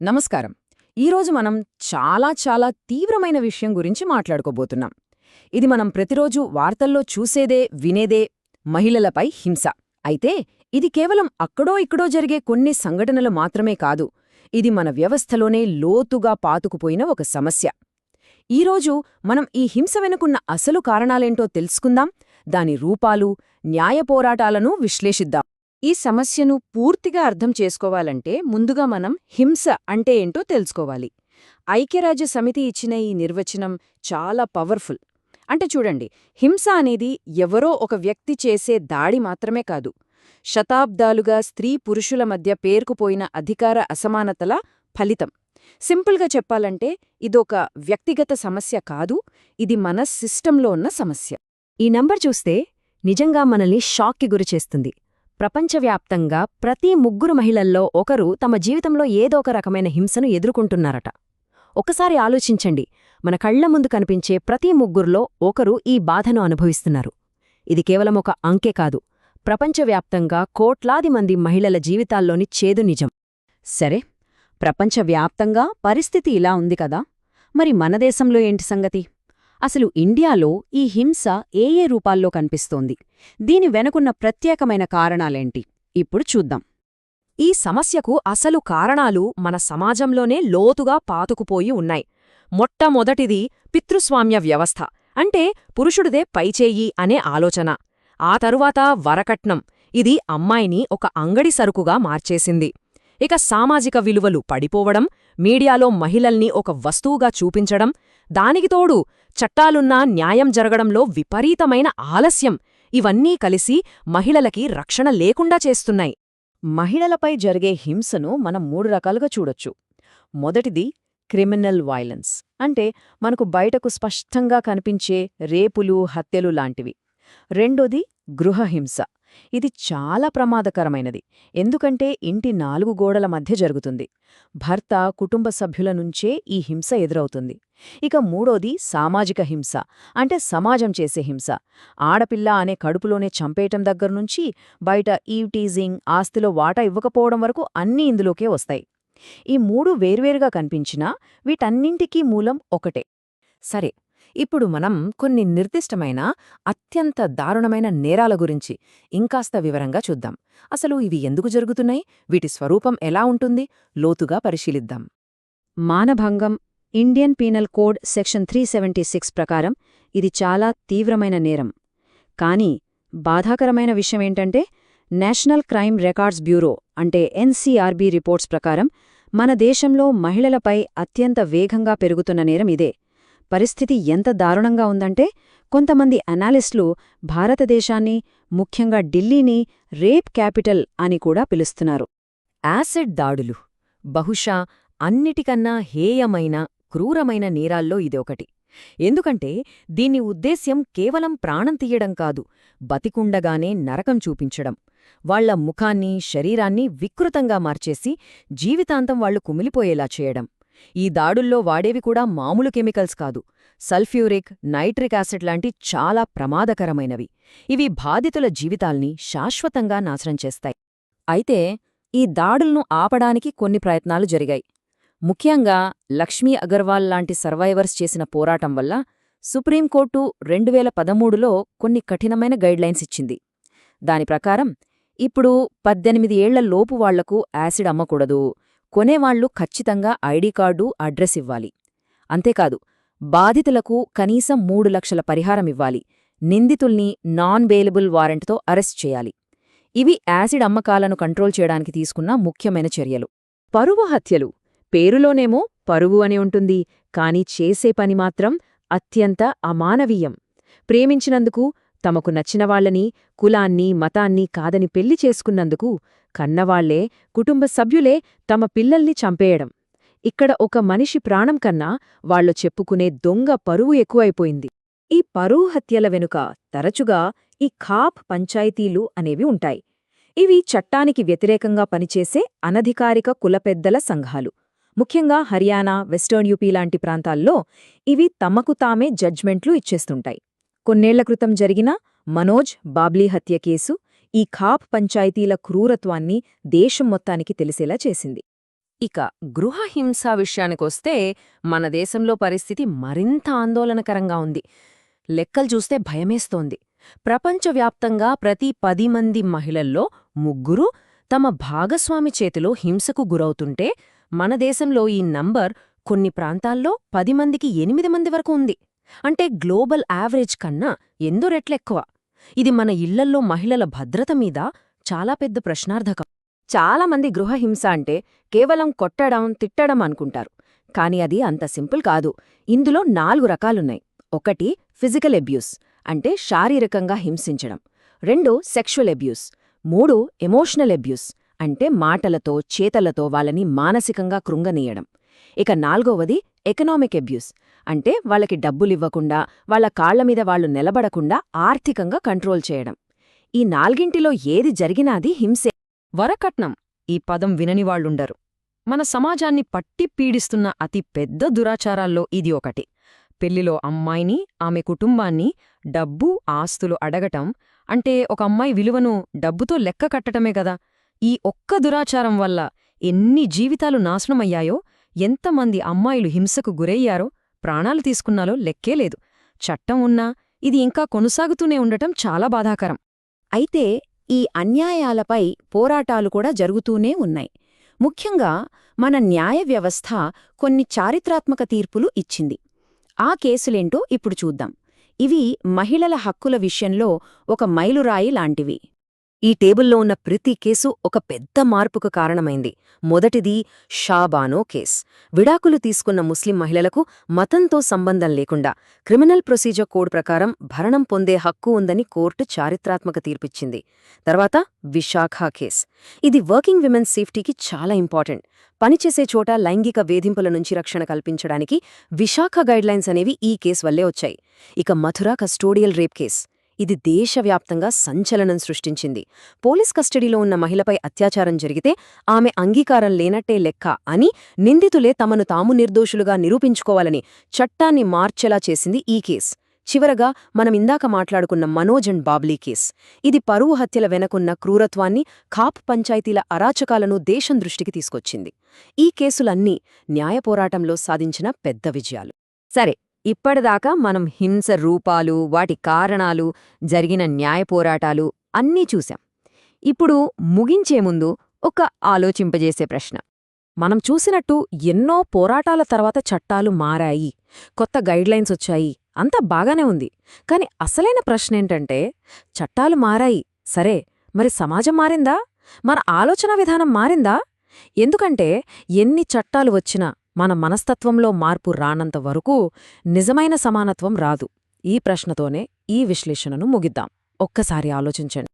నమస్కారం. ఈరోజు మనం చాలా చాలా తీవ్రమైన విషయం గురించి మాట్లాడుకోబోతున్నాం. ఇది మనం ప్రతిరోజు వార్తల్లో చూసేదే వినేదే మహిళలపై హింస. అయితే ఇది కేవలం అక్కడో ఇక్కడో జరిగే కొన్ని సంఘటనలు మాత్రమే కాదు ఇది మన వ్యవస్థలోనే లోతుగా పాతుకుపోయిన ఒక సమస్య. ఈరోజు మనం ఈ హింస వెనుకున్న అసలు కారణాలేంటో తెలుసుకుందాం దాని రూపాలు న్యాయ పోరాటాలను విశ్లేషిద్దాం. ఈ సమస్యను పూర్తిగా అర్థం చేసుకోవాలంటే ముందుగా మనం హింస అంటే ఏంటో తెలుసుకోవాలి. ఐక్యరాజ్య సమితి ఇచ్చిన ఈ నిర్వచనం చాలా పవర్ఫుల్. అంటే చూడండి హింస అనేది ఎవరో ఒక వ్యక్తి చేసే దాడి మాత్రమే కాదు. శతాబ్దాలుగా స్త్రీ పురుషుల మధ్య పేరుకుపోయిన అధికార అసమానతల ఫలితం. సింపుల్గా చెప్పాలంటే ఇదొక వ్యక్తిగత సమస్య కాదు ఇది మన సిస్టంలో ఉన్న సమస్య. ఈ నంబర్ చూస్తే నిజంగా మనల్ని షాక్కి గురిచేస్తుంది ప్రపంచవ్యాప్తంగా ప్రతి ముగ్గురు మహిళల్లో ఒకరు తమ జీవితంలో ఏదో ఒక రకమైన హింసను ఎదుర్కొంటున్నారట. ఒకసారి ఆలోచించండి. మన కళ్ళ ముందు కనిపించే ప్రతి ముగ్గురులో ఒకరు ఈ బాధను అనుభవిస్తున్నారు. ఇది కేవలం ఒక అంకె కాదు. ప్రపంచవ్యాప్తంగా కోట్లాది మంది మహిళల జీవితాల్లోని చేదు నిజం. సరే ప్రపంచవ్యాప్తంగా పరిస్థితి ఇలా ఉంది కదా? మరి మన దేశంలో ఏంటి సంగతి? అసలు ఇండియాలో ఈ హింస ఏ ఏ రూపాల్లో కనిపిస్తోంది? దీని వెనుకున్న ప్రత్యేకమైన కారణాలేంటి? ఇప్పుడు చూద్దాం. ఈ సమస్యకు అసలు కారణాలు మన సమాజంలోనే లోతుగా పాతుకుపోయి ఉన్నాయి. మొట్టమొదటిది పితృస్వామ్య వ్యవస్థ. అంటే పురుషుడిదే పైచేయి అనే ఆలోచన. ఆ తరువాత వరకట్నం. ఇది అమ్మాయిని ఒక అంగడి సరుకుగా మార్చేసింది. ఇక సామాజిక విలువలు పడిపోవడం మీడియాలో మహిళల్ని ఒక వస్తువుగా చూపించడం దానికి తోడు చట్టాలున్నా న్యాయం జరగడంలో విపరీతమైన ఆలస్యం. ఇవన్నీ కలిసి మహిళలకి రక్షణ లేకుండా చేస్తున్నాయి. మహిళలపై జరిగే హింసను మనం మూడు రకాలుగా చూడొచ్చు. మొదటిది క్రిమినల్ వైలెన్స్. అంటే మనకు బయటకు స్పష్టంగా కనిపించే రేపులు హత్యలు లాంటివి. రెండోది గృహహింస. ఇది చాలా ప్రమాదకరమైనది. ఎందుకంటే ఇంటి నాలుగు గోడల మధ్య జరుగుతుంది. భర్త కుటుంబ సభ్యుల నుంచే ఈ హింస ఎదురవుతుంది. ఇక మూడోది సామాజిక హింస అంటే సమాజం చేసే హింస. ఆడపిల్ల అనే కడుపులోనే చంపేయటం దగ్గర్నుంచి బయట ఈవ్ టీజింగ్ ఆస్తిలో వాటా ఇవ్వకపోవడం వరకు అన్నీ ఇందులోకే వస్తాయి. ఈ మూడు వేర్వేరుగా కనిపించినా వీటన్నింటికీ మూలం ఒకటే. సరే ఇప్పుడు మనం కొన్ని నిర్దిష్టమైన అత్యంత దారుణమైన నేరాల గురించి ఇంకాస్త వివరంగా చూద్దాం. అసలు ఇవి ఎందుకు జరుగుతున్నాయి? వీటి స్వరూపం ఎలా ఉంటుంది? లోతుగా పరిశీలిద్దాం. మానభంగం Indian penal code section three ప్రకారం ఇది చాలా తీవ్రమైన నేరం. కానీ బాధాకరమైన విషయమేంటంటే నేషనల్ క్రైమ్ రికార్డ్స్ బ్యూరో అంటే ఎన్సీఆర్బీ రిపోర్ట్స్ ప్రకారం మన దేశంలో మహిళలపై అత్యంత వేగంగా పెరుగుతున్న నేరం ఇదే. పరిస్థితి ఎంత దారుణంగా ఉందంటే కొంతమంది అనాలిస్టులు భారతదేశాన్ని ముఖ్యంగా ఢిల్లీని రేప్ క్యాపిటల్ అని కూడా పిలుస్తున్నారు. యాసిడ్ దాడులు బహుశా అన్నిటికన్నా హేయమైన క్రూరమైన నేరాల్లో ఇది ఒకటి ఎందుకంటే దీని ఉద్దేశ్యం కేవలం ప్రాణం తీయడం కాదు బతికుండగానే నరకం చూపించడం. వాళ్ళ ముఖాన్ని శరీరాన్ని వికృతంగా మార్చేసి జీవితాంతం వాళ్ళు కుమిలిపోయేలా చేయడం. ఈ దాడుల్లో వాడేవి కూడా మామూలు కెమికల్స్ కాదు. సల్ఫ్యూరిక్ నైట్రిక్ యాసిడ్ లాంటి చాలా ప్రమాదకరమైనవి. ఇవి బాధితుల జీవితాల్ని శాశ్వతంగా నాశనం చేస్తాయి. అయితే ఈ దాడులను ఆపడానికి కొన్ని ప్రయత్నాలు జరిగాయి. ముఖ్యంగా లక్ష్మీ అగర్వాల్ లాంటి సర్వైవర్స్ చేసిన పోరాటం వల్ల సుప్రీంకోర్టు రెండువేల పదమూడులో కొన్ని కఠినమైన గైడ్లైన్స్ ఇచ్చింది. దాని ప్రకారం ఇప్పుడు పద్దెనిమిది ఏళ్ళ లోపు వాళ్ళకు యాసిడ్ అమ్మకూడదు. కొనేవాళ్ళు ఖచ్చితంగా ఐడీ కార్డు అడ్రస్ ఇవ్వాలి. అంతేకాదు బాధితులకు కనీసం మూడు లక్షల పరిహారం ఇవ్వాలి. నిందితుల్ని నాన్ బెయిలబుల్ వారెంట్తో అరెస్ట్ చేయాలి. ఇవి యాసిడ్ అమ్మకాలను కంట్రోల్ చేయడానికి తీసుకున్న ముఖ్యమైన చర్యలు. పరువు హత్యలు. పేరులోనేమో పరువు అని ఉంటుంది కాని చేసే పని మాత్రం అత్యంత అమానవీయం. ప్రేమించినందుకు తమకు నచ్చినవాళ్ళని కులాన్ని మతాన్ని కాదని పెళ్ళి చేసుకున్నందుకు కన్నవాళ్ళే కుటుంబ సభ్యులే తమ పిల్లల్ని చంపేయడం. ఇక్కడ ఒక మనిషి ప్రాణం కన్నా వాళ్ళు చెప్పుకునే దొంగ పరువు ఎక్కువైపోయింది. ఈ పరువు హత్యల వెనుక తరచుగా ఈ ఖాప్ పంచాయతీలు అనేవి ఉంటాయి. ఇవి చట్టానికి వ్యతిరేకంగా పనిచేసే అనధికారిక కులపెద్దల సంఘాలు. ముఖ్యంగా హర్యానా వెస్టర్న్ యూపీ లాంటి ప్రాంతాల్లో ఇవి తమకు తామే జడ్జ్మెంట్లు ఇచ్చేస్తుంటాయి. కొన్నేళ్ళ క్రితం జరిగిన మనోజ్ బాబ్లీ హత్య కేసు ఈ ఖాప్ పంచాయతీల క్రూరత్వాన్ని దేశం మొత్తానికి తెలిసేలా చేసింది. ఇక గృహహింస విషయానికొస్తే మన దేశంలో పరిస్థితి మరింత ఆందోళనకరంగా ఉంది. లెక్కలు చూస్తే భయమేస్తోంది. ప్రపంచవ్యాప్తంగా ప్రతి పది మంది మహిళల్లో ముగ్గురు తమ భాగస్వామి చేతిలో హింసకు గురవుతుంటే మన దేశంలో ఈ నంబర్ కొన్ని ప్రాంతాల్లో పది మందికి ఎనిమిది మంది వరకు ఉంది. అంటే గ్లోబల్ యావరేజ్ కన్నా ఎందో రెట్లెక్కువ. ఇది మన ఇళ్ళల్లో మహిళల భద్రత మీద చాలా పెద్ద ప్రశ్నార్థకం. చాలామంది గృహహింస అంటే కేవలం కొట్టడం తిట్టడం అనుకుంటారు. కాని అది అంత సింపుల్ కాదు. ఇందులో నాలుగు రకాలున్నాయి. ఒకటి ఫిజికల్ అబ్యూస్ అంటే శారీరకంగా హింసించడం. రెండు సెక్షువల్ అబ్యూస్. మూడు ఎమోషనల్ అబ్యూస్ అంటే మాటలతో చేతలతో వాళ్ళని మానసికంగా కృంగనీయడం. ఇక నాల్గవది ఎకనామిక్ అబ్యూస్ అంటే వాళ్ళకి డబ్బులివ్వకుండా వాళ్ళ కాళ్ళమీద వాళ్ళు నిలబడకుండా ఆర్థికంగా కంట్రోల్ చేయడం. ఈ నాల్గింటిలో ఏది జరిగినాది హింసే. వరకట్నం. ఈ పదం విననివాళ్ళుండరు మన సమాజాన్ని పట్టి పీడిస్తున్న అతి పెద్ద దురాచారాల్లో ఇది ఒకటి. పెళ్ళిలో అమ్మాయిని ఆమె కుటుంబాన్ని డబ్బు ఆస్తులు అడగటం అంటే ఒక అమ్మాయి విలువను డబ్బుతో లెక్క కట్టటమే గదా ఈ ఒక్క దురాచారం వల్ల ఎన్ని జీవితాలు నాశనమయ్యాయో ఎంతమంది అమ్మాయిలు హింసకు గురయ్యారో ప్రాణాలు తీసుకున్నాలో లెక్కేలేదు చట్టం ఉన్నా ఇది ఇంకా కొనసాగుతూనే ఉండటం చాలా బాధాకరం. అయితే ఈ అన్యాయాలపై పోరాటాలు కూడా జరుగుతూనే ఉన్నాయి. ముఖ్యంగా మన న్యాయ వ్యవస్థ కొన్ని చారిత్రాత్మక తీర్పులు ఇచ్చింది. ఆ కేసులేంటో ఇప్పుడు చూద్దాం. ఇవి మహిళల హక్కుల విషయంలో ఒక మైలురాయి లాంటివి. ఈ టేబుల్లో ఉన్న ప్రతి కేసు ఒక పెద్ద మార్పుకు కారణమైంది. మొదటిది షాబానో కేస్. విడాకులు తీసుకున్న ముస్లిం మహిళలకు మతంతో సంబంధం లేకుండా క్రిమినల్ ప్రొసీజర్ కోడ్ ప్రకారం భరణం పొందే హక్కు ఉందని కోర్టు చారిత్రాత్మక తీర్పిచ్చింది. తర్వాత విశాఖ కేస్. ఇది వర్కింగ్ విమెన్స్ సేఫ్టీకి చాలా ఇంపార్టెంట్. పనిచేసే చోట లైంగిక వేధింపుల నుంచి రక్షణ కల్పించడానికి విశాఖ గైడ్లైన్స్ అనేవి ఈ కేసు వల్లే వచ్చాయి. ఇక మథురా కస్టోడియల్ రేప్ కేస్. ఇది దేశవ్యాప్తంగా సంచలనం సృష్టించింది. పోలీస్ కస్టడీలో ఉన్న మహిళపై అత్యాచారం జరిగితే ఆమె అంగీకారం లేనట్టే లెక్క అని నిందితులే తమను తాము నిర్దోషులుగా నిరూపించుకోవాలని చట్టాన్ని మార్చేలా చేసింది ఈ కేస్. చివరగా మనం ఇందాక మాట్లాడుకున్న మనోజ్ అండ్ బాబ్లీ కేస్. ఇది పరువు హత్యల వెనకున్న క్రూరత్వాన్ని ఖాప్ పంచాయతీల అరాచకాలను దేశం దృష్టికి తీసుకొచ్చింది. ఈ కేసులన్నీ న్యాయ పోరాటంలో సాధించిన పెద్ద విజయాలు. సరే ఇప్పటిదాకా మనం హింస రూపాలు వాటి కారణాలు జరిగిన న్యాయ పోరాటాలు అన్నీ చూశాం. ఇప్పుడు ముగించే ముందు ఒక ఆలోచింపజేసే ప్రశ్న. మనం చూసినట్టు ఎన్నో పోరాటాల తర్వాత చట్టాలు మారాయి కొత్త గైడ్లైన్స్ వచ్చాయి అంతా బాగానే ఉంది. కాని అసలైన ప్రశ్నేంటంటే చట్టాలు మారాయి. సరే మరి సమాజం మారిందా? మన ఆలోచన విధానం మారిందా? ఎందుకంటే ఎన్ని చట్టాలు వచ్చినా మన మనస్తత్వంలో మార్పు రానంత వరకు నిజమైన సమానత్వం రాదు. ఈ ప్రశ్నతోనే ఈ విశ్లేషణను ముగిద్దాం. ఒక్కసారి ఆలోచించండి.